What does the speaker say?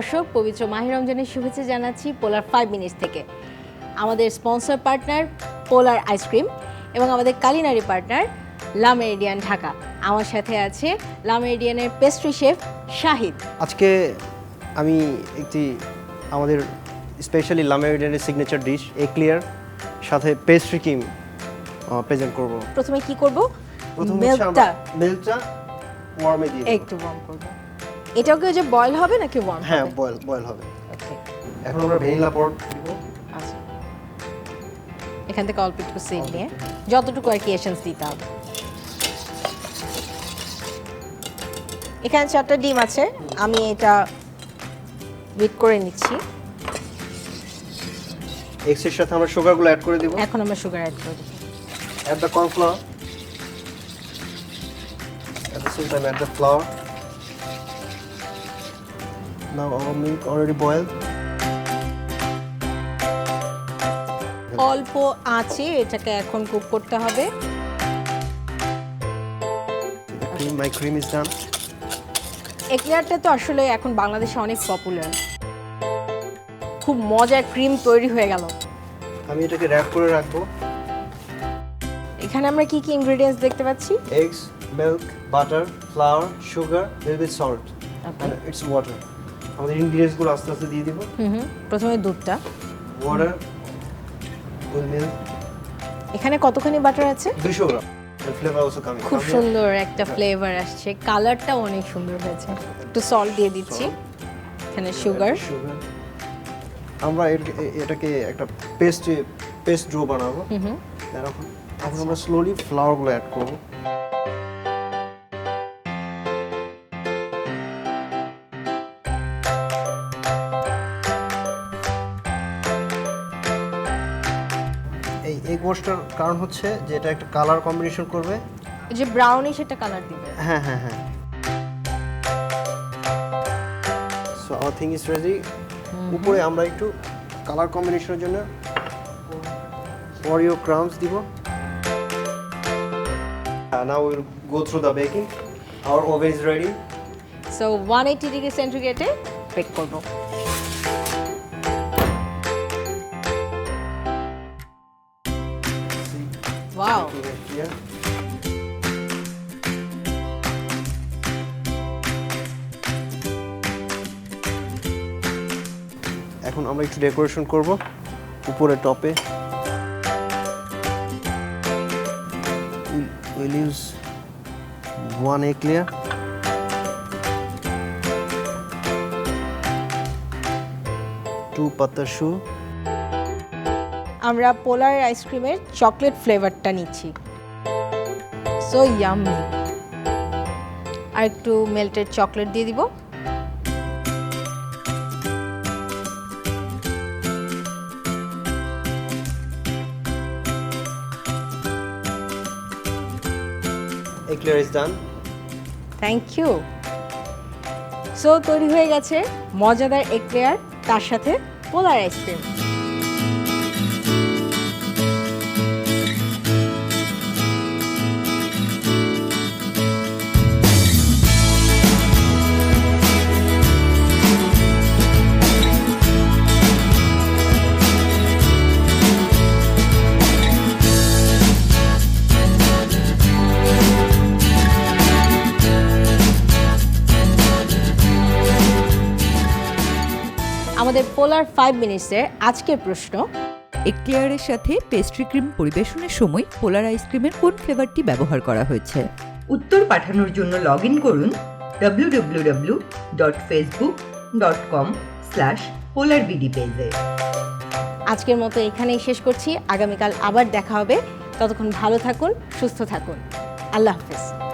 দর্শক পবিত্র মাহির রমজানের শুভেচ্ছা জানাচ্ছি পোলার ফাইভ মিনিটস থেকে। আমাদের স্পন্সর পার্টনার পোলার আইসক্রিম এবং আমাদের culinary partner Le Meridien Dhaka আমার সাথে আছে লা মেরিডিয়ানের পেস্ট্রি শেফ শাহিদ। আজকে আমি একটি আমাদের স্পেশালি লামেরিডেনের সিগনেচার ডিশ এ ক্লিয়ার সাথে পেস্ট্রি ক্রিম প্রেজেন্ট করব। প্রথমে কি করব? প্রথম মিল্কটা মিল্কটা ওয়ার্মে দিয়ে একটু ওয়ার্ম করব। এটাও কি যে বয়েল হবে নাকি ওয়ার্ম হ্যাঁ বয়েল বয়েল হবে। ওকে এখন আমরা ভ্যানিলা পট দিব। আচ্ছা। এখান থেকে অল্প একটু সিল নিয়ে যতটুকু আর কি এসেন্স দিতে হবে। এখানে চারটা ডিম আছে আমি এটা বিট করে নিচ্ছি। এক্সের সাথে আমরা সুগারগুলো অ্যাড করে দিব। এখন আমরা সুগার অ্যাড করে দিচ্ছি add the cornflour at the same time add the flour now our milk already boiled অল্প আঁচে এটাকে এখন কুক করতে হবে my cream is done এক্লেয়ারটা তো আসলে এখন বাংলাদেশে অনেক পপুলার খুব মজার ক্রিম তৈরি হয়ে গেল আমি এটাকে র্যাপ করে রাখব এখানে আমরা কি কি ইনগ্রেডিয়েন্টস দেখতে পাচ্ছি flour sugar little bit salt Okay. and it's water আমাদের ingredients গুলো আস্তে আস্তে দিয়ে দিব। হুম হুম। প্রথমে দুধটা। Water with এখানে কতখানি বাটার আছে? 200 গ্রাম। খুব সুন্দর একটা ফ্লেভার আসছে। কালারটাও অনেক সুন্দর হয়েছে। একটু সল্ট দিয়ে দিচ্ছি। এখানে সুগার আমরা এটাকে একটা পেস্ট পেস্ট ডো বানাবো। হুম হুম। এখন এখন আমরা স্লোলি ফ্লাওয়ারগুলো অ্যাড করব। ওয়াশটার কারণ হচ্ছে যে এটা একটা কালার কম্বিনেশন করবে। এই যে ব্রাউনিশ একটা কালার দিবে। হ্যাঁ হ্যাঁ হ্যাঁ। So our thing is ready উপরে আমরা একটু কালার কম্বিনেশনের জন্য অরিও ক্রাউন্স দিব। Now will go through the baking our oven is ready so one eighty degree সেন্টিগ্রেডে bake করব। ওয়াও এখন আমরা একটু ডেকোরেশন করব, উপরে টপে will use one egg layer to পাতা শু আমরা পোলার আইসক্রিমের চকলেট ফ্লেভারটা নিচ্ছি। সো ইয়াম্মি আর একটু মেল্টেড চকলেট দিয়ে দিব। Is done thank you so তৈরি হয়ে গেছে মজাদার এক্লেয়ার তার সাথে পোলার আইসক্রিম। আমাদের ফাইভ মিনিটসের আজকের প্রশ্ন। এক্লেয়ারের সাথে পেস্ট্রি ক্রিম পরিবেশনের সময় পোলার আইসক্রিমের কোন ফ্লেভারটি ব্যবহার করা হয়েছে? উত্তর পাঠানোর জন্য লগ ইন করুন www.facebook.com dot Facebook dot com slash Polar BD পেজে আজকের মতো এখানেই শেষ করছি। আগামীকাল আবার দেখা হবে। ততক্ষণ ভালো থাকুন সুস্থ থাকুন। আল্লাহ হাফেজ।